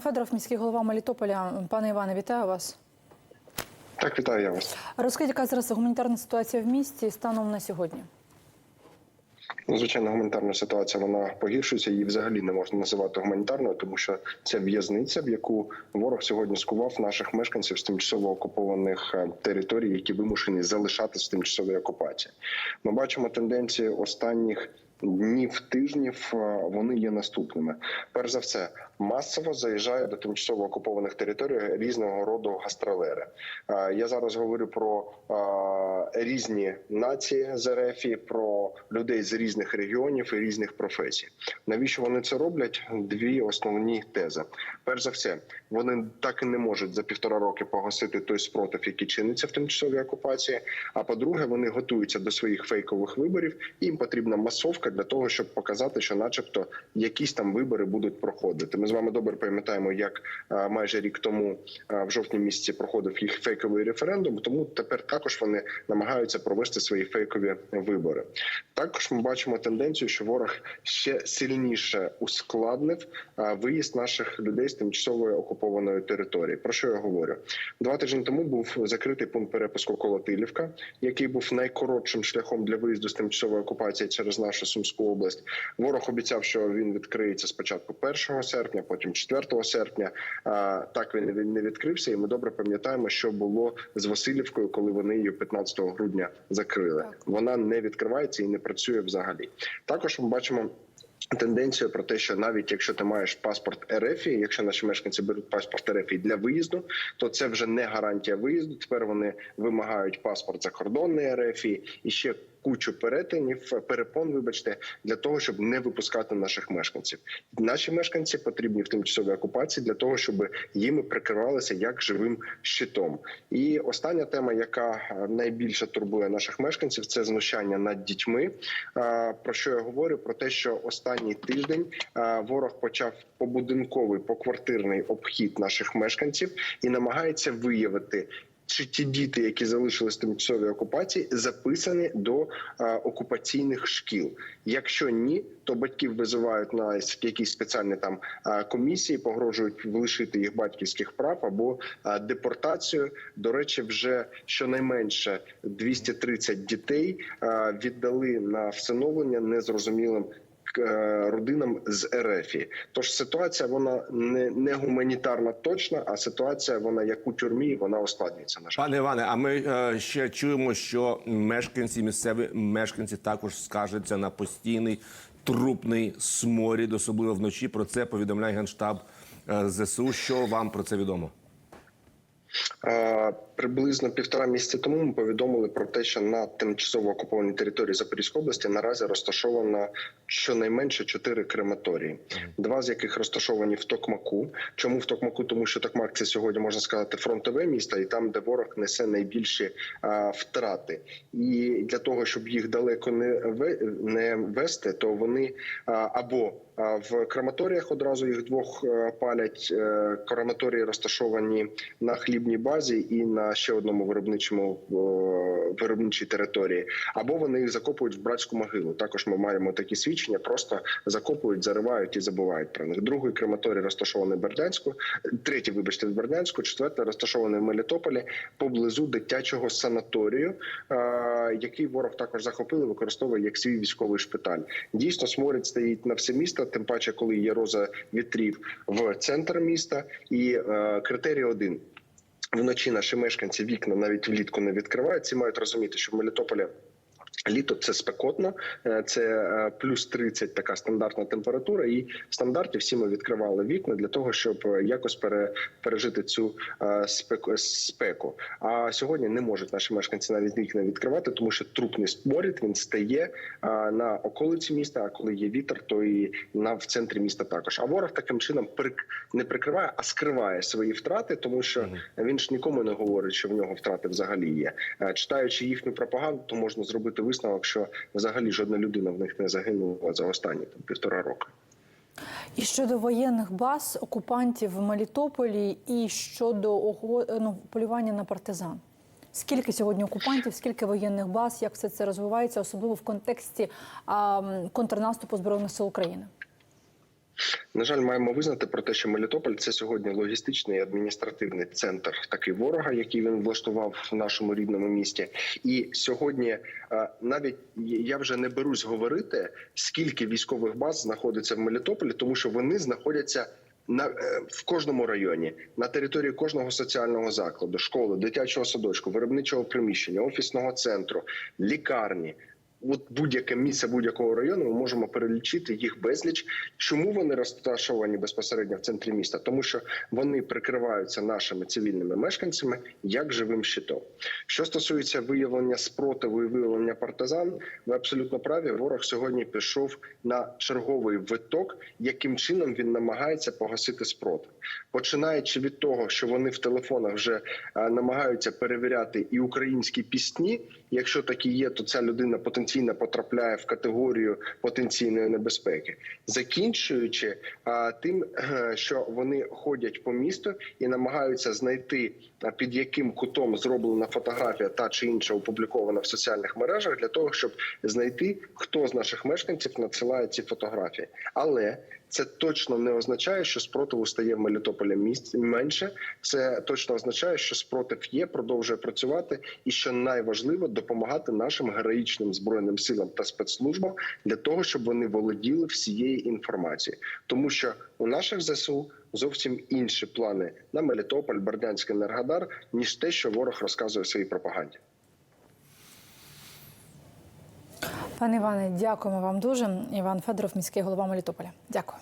Федоров, міський голова Мелітополя. Пане Іване, вітаю вас. Так, вітаю я вас. Розкажіть, яка зараз гуманітарна ситуація в місті станом на сьогодні? Ну, звичайно, гуманітарна ситуація вона погіршується. Її взагалі не можна називати гуманітарною, тому що це в'язниця, в яку ворог сьогодні скував наших мешканців з тимчасово окупованих е, територій, які вимушені залишатися в тимчасовій окупації. Ми бачимо тенденції останніх. Днів тижнів е, вони є наступними. Перш за все, масово заїжджають до тимчасово окупованих територій різного роду гастролери. Е, Я зараз говорю про е, різні нації з РФ, про людей з різних регіонів і різних професій. Навіщо вони це роблять? Дві основні тези. Перш за все, вони так і не можуть за півтора роки погасити той спротив, який чиниться в тимчасовій окупації. А по-друге, вони готуються до своїх фейкових виборів. Їм потрібна масовка для того, щоб показати, що, начебто, якісь там вибори будуть проходити. Ми з вами добре пам'ятаємо, як майже рік тому в жовтні місяці проходив їх фейковий референдум. Тому тепер також вони намагаються провести свої фейкові вибори. Також ми бачимо тенденцію, що ворог ще сильніше ускладнив виїзд наших людей з тимчасової окупованої території. Про що я говорю? Два тижні тому був закритий пункт перепуску Колотилівка, який був найкоротшим шляхом для виїзду з тимчасової окупації через нашу Сумську область. Ворог обіцяв, що він відкриється спочатку 1 серпня, потім 4 серпня. Так він він не відкрився, і ми добре пам'ятаємо, що було з Васильівкою, коли вони її 15 грудня закрили. Вона не відкривається і не працює взагалі. Також ми бачимо. Тенденцію про те, що навіть якщо ти маєш паспорт РФ, якщо наші мешканці беруть паспорт РФ для виїзду, то це вже не гарантія виїзду. Тепер вони вимагають паспорт закордонний РФ і ще кучу перетинів, перепон, вибачте, для того, щоб не випускати наших мешканців. Наші мешканці потрібні в тимчасовій окупації для того, щоб їми прикривалися як живим щитом. І остання тема, яка е, найбільше турбує наших мешканців, це знущання над дітьми. Е, Про що я говорю? Про те, що останній тиждень е, ворог почав побудинковий поквартирний обхід наших мешканців і намагається виявити. Чи ті діти, які залишились в тимчасовій окупації, записані до е, окупаційних шкіл? Якщо ні, то батьків визивають на якісь спеціальні там е, комісії, погрожують лишити їх батьківських прав або е, депортацію. До речі, вже щонайменше 230 дітей віддали на всиновлення незрозумілим родинам з РФ. Тож ситуація вона не, не гуманітарна точно, а ситуація вона як у тюрмі, вона ускладнюється. На жаль. Пане Іване, а ми е, ще чуємо, що мешканці, місцеві мешканці також скаржаться на постійний трупний сморід, особливо вночі. Про це повідомляє генштаб е, ЗСУ. Що вам про це відомо? Е, Приблизно півтора місяці тому ми повідомили про те, що на тимчасово окупованій території Запорізької області наразі розташовано щонайменше чотири крематорії, два з яких розташовані в Токмаку. Чому в Токмаку? Тому що Токмак це сьогодні можна сказати фронтове місто, і там, де ворог несе найбільші а, втрати. І для того, щоб їх далеко не не вести, то вони а, або в крематоріях одразу їх двох палять. Е, Крематорії розташовані на хлібній базі і на ще одному виробничому виробничій території, або вони їх закопують в братську могилу. Також ми маємо такі свідчення, просто закопують, заривають і забувають про них. Другий крематорій розташований в Бердянську, третій, вибачте, в Бердянську, четвертий розташований в Мелітополі поблизу дитячого санаторію, який ворог також захопив і використовує як свій військовий шпиталь. Дійсно, сморід стоїть на все місто, тим паче, коли є роза вітрів в центр міста, і е, критерій один. Вночі наші мешканці вікна навіть влітку не відкривають. Ці мають розуміти, що в Мелітополі літо це спекотно, е, це е, плюс 30 така стандартна температура. І в стандарті всі ми відкривали вікна для того, щоб е, якось пере, пережити цю спеку. А сьогодні не можуть наші мешканці навіть вікна відкривати, тому що трупний спорід він стає на околиці міста. А коли є вітер, то і на в центрі міста також. А ворог таким чином прик не прикриває, а скриває свої втрати, тому що він ж нікому не говорить, що в нього втрати взагалі є. Читаючи їхню пропаганду, то можна зробити висновок, що взагалі жодна людина в них не загинула за останні там, півтора роки. І щодо воєнних баз окупантів в Мелітополі, і щодо ну, полювання на партизан. Скільки сьогодні окупантів, скільки воєнних баз, як все це розвивається, особливо в контексті а, контрнаступу збройних сил України? На жаль, маємо визнати про те, що Мелітополь це сьогодні логістичний і адміністративний центр такий ворога, який він влаштував в нашому рідному місті. І сьогодні е, навіть я вже не берусь говорити, скільки військових баз знаходиться в Мелітополі, тому що вони знаходяться. На е, в кожному районі на території кожного соціального закладу, школи, дитячого садочку, виробничого приміщення, офісного центру, лікарні. От будь-яке місце будь-якого району ми можемо перелічити їх безліч. Чому вони розташовані безпосередньо в центрі міста? Тому що вони прикриваються нашими цивільними мешканцями як живим щитом. Що стосується виявлення спротиву і виявлення партизан, ви абсолютно праві. Ворог сьогодні пішов на черговий виток, яким чином він намагається погасити спротив, починаючи від того, що вони в телефонах вже е, намагаються перевіряти і українські пісні. Якщо такі є, то ця людина потенційно потрапляє в категорію потенційної небезпеки, закінчуючи тим, е, що вони ходять по місту і намагаються знайти під яким кутом зроблена фотографія та чи інша опублікована в соціальних мережах для того, щоб знайти хто з наших мешканців надсилає ці фотографії, але це точно не означає, що спротиву стає в Мелітополі менше. Це точно означає, що спротив є, продовжує працювати, і що найважливо допомагати нашим героїчним збройним силам та спецслужбам для того, щоб вони володіли всією інформацією, тому що у наших ЗСУ зовсім інші плани на Мелітополь, Бердянський Енергодар, ніж те, що ворог розказує в своїй пропаганді. Пане Іване, дякуємо вам дуже. Іван Федоров, міський голова Мелітополя. Дякую.